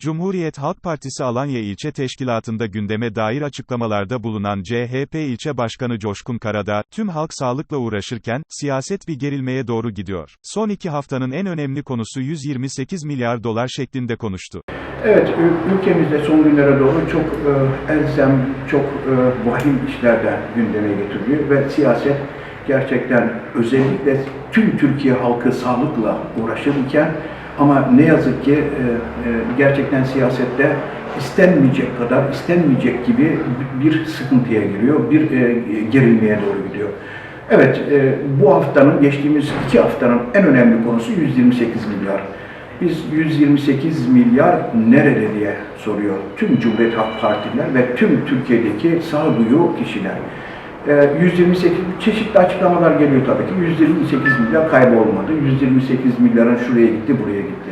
Cumhuriyet Halk Partisi Alanya İlçe Teşkilatı'nda gündeme dair açıklamalarda bulunan CHP İlçe Başkanı Coşkun Karadağ, tüm halk sağlıkla uğraşırken, siyaset bir gerilmeye doğru gidiyor. Son iki haftanın en önemli konusu 128 milyar dolar şeklinde konuştu. Evet, ül- ülkemizde son günlere doğru çok e, elzem, çok e, vahim işlerden gündeme getiriliyor ve siyaset gerçekten özellikle tüm Türkiye halkı sağlıkla uğraşırken ama ne yazık ki e, e, gerçekten siyasette istenmeyecek kadar, istenmeyecek gibi bir sıkıntıya giriyor, bir e, gerilmeye doğru gidiyor. Evet, bu haftanın, geçtiğimiz iki haftanın en önemli konusu 128 milyar. Biz 128 milyar nerede diye soruyor tüm Cumhuriyet Halk Partiler ve tüm Türkiye'deki sağduyu kişiler. Ee, 128 çeşitli açıklamalar geliyor tabii ki. 128 milyar kaybolmadı. 128 milyarın şuraya gitti, buraya gitti.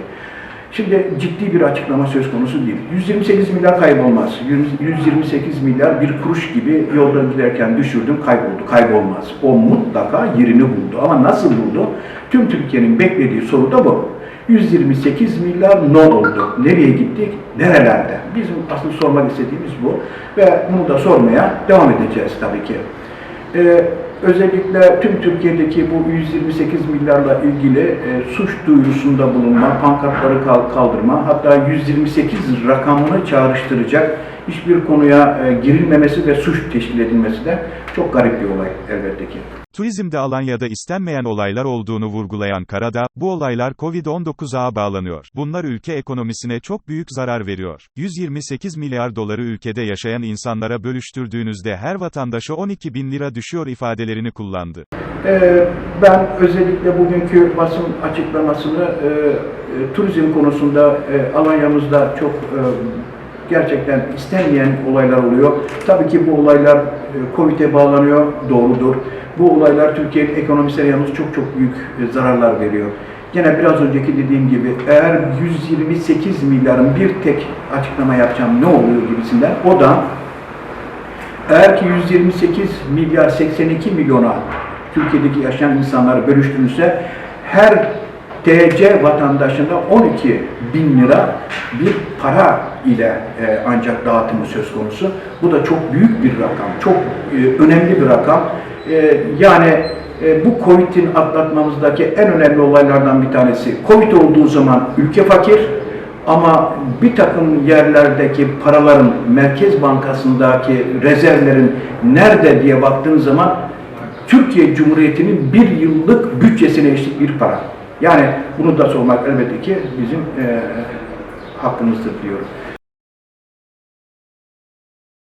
Şimdi ciddi bir açıklama söz konusu değil. 128 milyar kaybolmaz. 100 128 milyar bir kuruş gibi yolda giderken düşürdüm, kayboldu. Kaybolmaz. O mutlaka yerini buldu. Ama nasıl buldu? Tüm Türkiye'nin beklediği soru da bu. 128 milyar ne oldu? Nereye gittik? Nerelerde? Bizim asıl sormak istediğimiz bu. Ve bunu da sormaya devam edeceğiz tabii ki. Ee, özellikle tüm Türkiye'deki bu 128 milyarla ilgili e, suç duyurusunda bulunma, pankartları kal- kaldırma, hatta 128 rakamını çağrıştıracak hiçbir konuya e, girilmemesi ve suç teşkil edilmesi de çok garip bir olay elbette ki. Turizmde Alanya'da istenmeyen olaylar olduğunu vurgulayan Karadağ, bu olaylar Covid-19'a bağlanıyor. Bunlar ülke ekonomisine çok büyük zarar veriyor. 128 milyar doları ülkede yaşayan insanlara bölüştürdüğünüzde her vatandaşa 12 bin lira düşüyor ifadelerini kullandı. Ee, Ben özellikle bugünkü basın açıklamasını e, e, turizm konusunda e, Alanya'mızda çok gerçekten istenmeyen olaylar oluyor. Tabii ki bu olaylar Covid'e bağlanıyor, doğrudur. Bu olaylar Türkiye'nin ekonomisine yalnız çok çok büyük zararlar veriyor. Yine biraz önceki dediğim gibi eğer 128 milyarın bir tek açıklama yapacağım ne oluyor gibisinden o da eğer ki 128 milyar 82 milyona Türkiye'deki yaşayan insanları bölüştürülse her TC vatandaşına 12 bin lira bir para ile e, ancak dağıtımı söz konusu. Bu da çok büyük bir rakam, çok e, önemli bir rakam. E, yani e, bu Covid'in atlatmamızdaki en önemli olaylardan bir tanesi. Covid olduğu zaman ülke fakir, ama bir takım yerlerdeki paraların Merkez Bankası'ndaki rezervlerin nerede diye baktığın zaman Türkiye Cumhuriyeti'nin bir yıllık bütçesine eşit bir para. Yani bunu da sormak elbette ki bizim e, hakkımızdır diyorum.